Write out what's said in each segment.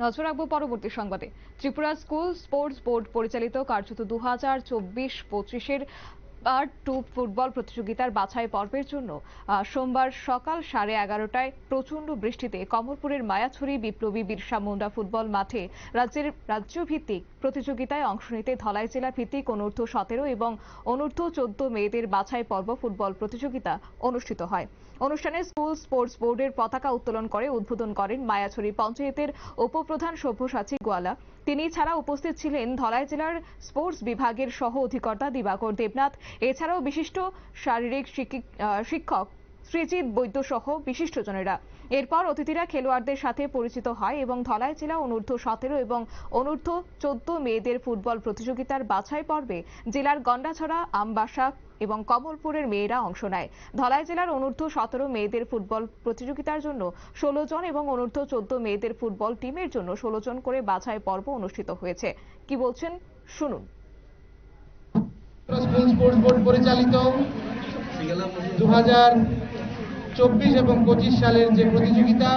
নজর রাখব পরবর্তী সংবাদে। ত্রিপুরা স্কুল স্পোর্টস বোর্ড পরিচালিত কার্যত দু হাজার চব্বিশ পঁচিশের পার্ট টু ফুটবল প্রতিযোগিতার বাছাই পর্বের জন্য সোমবার সকাল সাড়ে এগারোটায় প্রচণ্ড বৃষ্টিতে কমলপুরের মায়াছড়ি বিপ্লবী বিরসা মুন্ডা ফুটবল মাঠে রাজ্যের রাজ্যভিত্তিক প্রতিযোগিতায় অংশ নিতে ধলাই জেলা ভিত্তিক অনূর্ধ্ব সতেরো এবং অনূর্ধ্ব চোদ্দ মেয়েদের বাছাই পর্ব ফুটবল প্রতিযোগিতা অনুষ্ঠিত হয়। অনুষ্ঠানে স্কুল স্পোর্টস বোর্ডের পতাকা উত্তোলন করে উদ্বোধন করেন মায়াছড়ি পঞ্চায়েতের উপপ্রধান সব্যসাচী গোয়ালা। তিনি ছাড়া উপস্থিত ছিলেন ধলাই জেলার স্পোর্টস বিভাগের সহ অধিকর্তা দিবাকর দেবনাথ এছাড়াও বিশিষ্ট শারীরিক শিক্ষিক- শ্রীজিৎ বৈদ্য সহ বিশিষ্টজনেরা। এরপর অতিথিরা খেলোয়াড়দের সাথে পরিচিত হয় এবং ধলাই জেলা অনূর্ধ্ব সতেরো এবং অনূর্ধ্ব চোদ্দ মেয়েদের ফুটবল প্রতিযোগিতার বাছাই পর্বে জেলার গন্ডাছড়া, আমবাসা এবং কমলপুরের মেয়েরা অংশ নেয়। ধলাই জেলার অনূর্ধ্ব সতেরো মেয়েদের ফুটবল প্রতিযোগিতার জন্য ষোলো জন এবং অনূর্ধ্ব চোদ্দ মেয়েদের ফুটবল টিমের জন্য ষোলো জন করে বাছাই পর্ব অনুষ্ঠিত হয়েছে। কি বলছেন? শুনুন। স্কুল স্পোর্টস বোর্ড পরিচালিত দু হাজার চব্বিশ এবং পঁচিশ সালের যে প্রতিযোগিতা,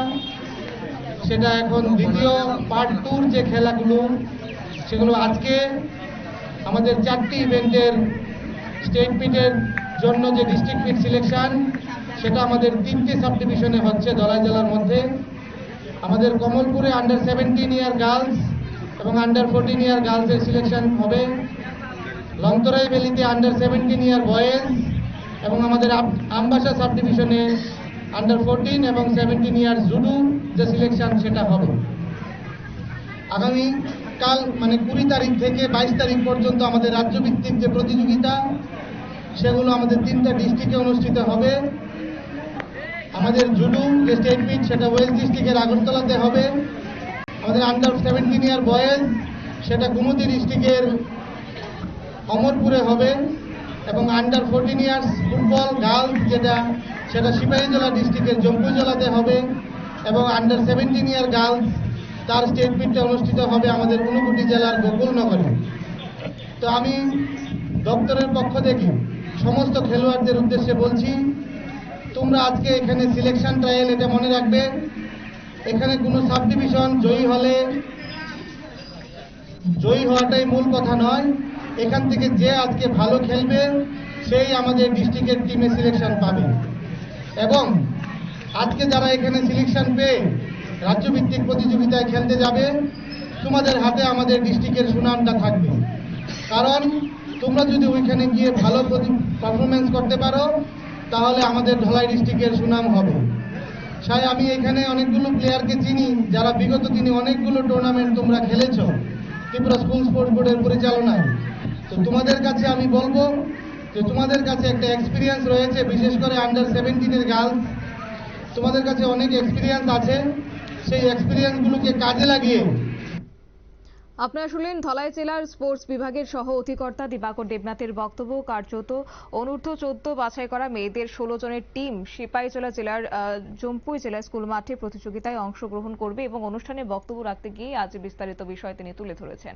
সেটা এখন দ্বিতীয় পার্ট টুর যে খেলাগুলো, সেগুলো আজকে আমাদের চারটি ইভেন্টের স্টেট মিটের জন্য যে ডিস্ট্রিক্ট মিট সিলেকশন সেটা আমাদের তিনটি সাব ডিভিশনে হচ্ছে ধলাই জেলার মধ্যে। আমাদের কমলপুরে আন্ডার সেভেন্টিন ইয়ার গার্লস এবং আন্ডার ফোরটিন ইয়ার গার্লসের সিলেকশন হবে। লংতরাই ভ্যালিতে আন্ডার সেভেন্টিন ইয়ার বয়েজ এবং আমাদের আম- আমবাসা সাব ডিভিশনে আন্ডার ফোরটিন এবং সেভেন্টিন ইয়ার জুডু যে সিলেকশন সেটা হবে। আগামী কাল মানে কুড়ি তারিখ থেকে বাইশ তারিখ পর্যন্ত আমাদের রাজ্যভিত্তিক যে প্রতিযোগিতা, সেগুলো আমাদের তিনটা ডিস্ট্রিক্টে অনুষ্ঠিত হবে। আমাদের জুডু যে স্টেট মিট সেটা ওয়েস্ট ডিস্ট্রিক্টের আগরতলাতে হবে। আমাদের আন্ডার সেভেন্টিন ইয়ার বয়েজ, সেটা গুমতি ডিস্ট্রিক্টের অমরপুরে হবে এবং under fourteen years football girls যেটা, সেটা সিপাহীজলা ডিস্ট্রিক্টের জম্পুজলাতে হবে এবং আন্ডার সেভেন্টিন ইয়ার গার্লস তার স্টেট মিটটা অনুষ্ঠিত হবে আমাদের ঊনকোটি জেলার গোকুলনগরে। তো আমি দপ্তরের পক্ষ থেকে সমস্ত খেলোয়াড়দের উদ্দেশ্যে বলছি, তোমরা আজকে এখানে সিলেকশন ট্রায়াল এটা মনে রাখবে। এখানে কোনো সাব ডিভিশন জয়ী হলে, জয়ী হওয়াটাই মূল কথা নয়। এখান থেকে যে আজকে ভালো খেলবে, সেই আমাদের ডিস্ট্রিক্টের টিমে সিলেকশন পাবে। এবং আজকে যারা এখানে সিলেকশন পেয়ে রাজ্যভিত্তিক প্রতিযোগিতায় খেলতে যাবে, তোমাদের হাতে আমাদের ডিস্ট্রিক্টের সুনামটা থাকবে। কারণ তোমরা যদি ওইখানে গিয়ে ভালো পারফরমেন্স করতে পারো, তাহলে আমাদের ধলাই ডিস্ট্রিক্টের সুনাম হবে। সাই, আমি এখানে অনেকগুলো প্লেয়ারকে চিনি, যারা বিগত দিনে অনেকগুলো টুর্নামেন্ট তোমরা খেলেছ। ত্রিপুরা স্কুল স্পোর্টস বোর্ডের পরিচালনায়। তো তোমাদের কাছে আমি বলব যে তোমাদের কাছে একটা এক্সপিরিয়েন্স রয়েছে, বিশেষ করে আন্ডার সেভেন্টিনের গার্লস তোমাদের কাছে অনেক এক্সপিরিয়েন্স আছে। সেই এক্সপিরিয়েন্সগুলোকে কাজে লাগিয়ে আপনারা শুনলেন ধলাই জেলার স্পোর্টস বিভাগের সহ অধিকর্তা দিবাকর দেবনাথের বক্তব্য। কার্যত অনূর্ধ্ব চোদ্দ বাছাই করা মেয়েদের ষোলো জনের টিম সিপাহীজলা জেলার জম্পুই জেলা স্কুল মাঠে প্রতিযোগিতায় অংশগ্রহণ করবে এবং অনুষ্ঠানে বক্তব্য রাখতে গিয়ে আজ বিস্তারিত বিষয় তিনি তুলে ধরেছেন।